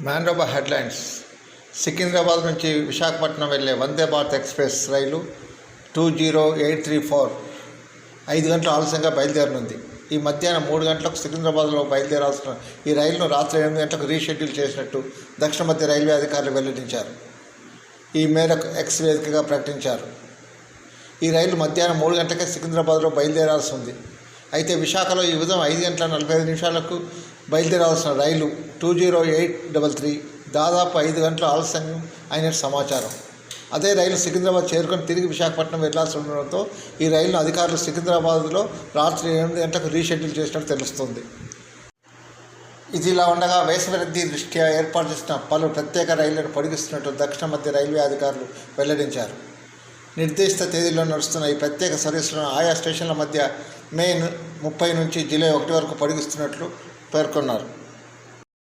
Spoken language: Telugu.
మ్యాన్రోబా హెడ్లైన్స్. సికింద్రాబాద్ నుంచి విశాఖపట్నం వెళ్ళే వందే భారత్ ఎక్స్ప్రెస్ రైలు two zero eight three four. ఐదు గంటల ఆలస్యంగా బయలుదేరనుంది. ఈ మధ్యాహ్నం మూడు గంటలకు సికింద్రాబాద్లో బయలుదేరాల్సిన ఈ రైలును రాత్రి ఎనిమిది గంటలకు రీషెడ్యూల్ చేసినట్టు దక్షిణ మధ్య రైల్వే అధికారులు వెల్లడించారు. ఈ మేరకు ఎక్స్ వేదికగా ప్రకటించారు. ఈ రైలు మధ్యాహ్నం మూడు గంటలకే సికింద్రాబాద్లో బయలుదేరాల్సి ఉంది. అయితే విశాఖలో ఈ ఉదయం ఐదు గంటల నలభై ఐదు నిమిషాలకు బయలుదేరాల్సిన రైలు two zero eight double three దాదాపు ఐదు గంటల ఆలస్యం అయినట్టు సమాచారం అదే రైలు సికింద్రాబాద్ చేరుకొని తిరిగి విశాఖపట్నం వెళ్ళాల్సి ఉండడంతో ఈ రైలును అధికారులు సికింద్రాబాద్లో రాత్రి ఎనిమిది గంటలకు రీషెడ్యూల్ చేసినట్టు తెలుస్తుంది ఇది ఇలా ఉండగా వేసవిరద్దీ దృష్ట్యా ఏర్పాటు చేసిన పలు ప్రత్యేక రైళ్ళను పొడిగిస్తున్నట్టు దక్షిణ మధ్య రైల్వే అధికారులు వెల్లడించారు నిర్దేశిత తేదీలో నడుస్తున్న ఈ ప్రత్యేక సర్వీసులను ఆయా స్టేషన్ల మధ్య మే ముప్పై నుంచి జూలై ఒకటి వరకు పొడిగిస్తున్నట్లు పేర్కొన్నారు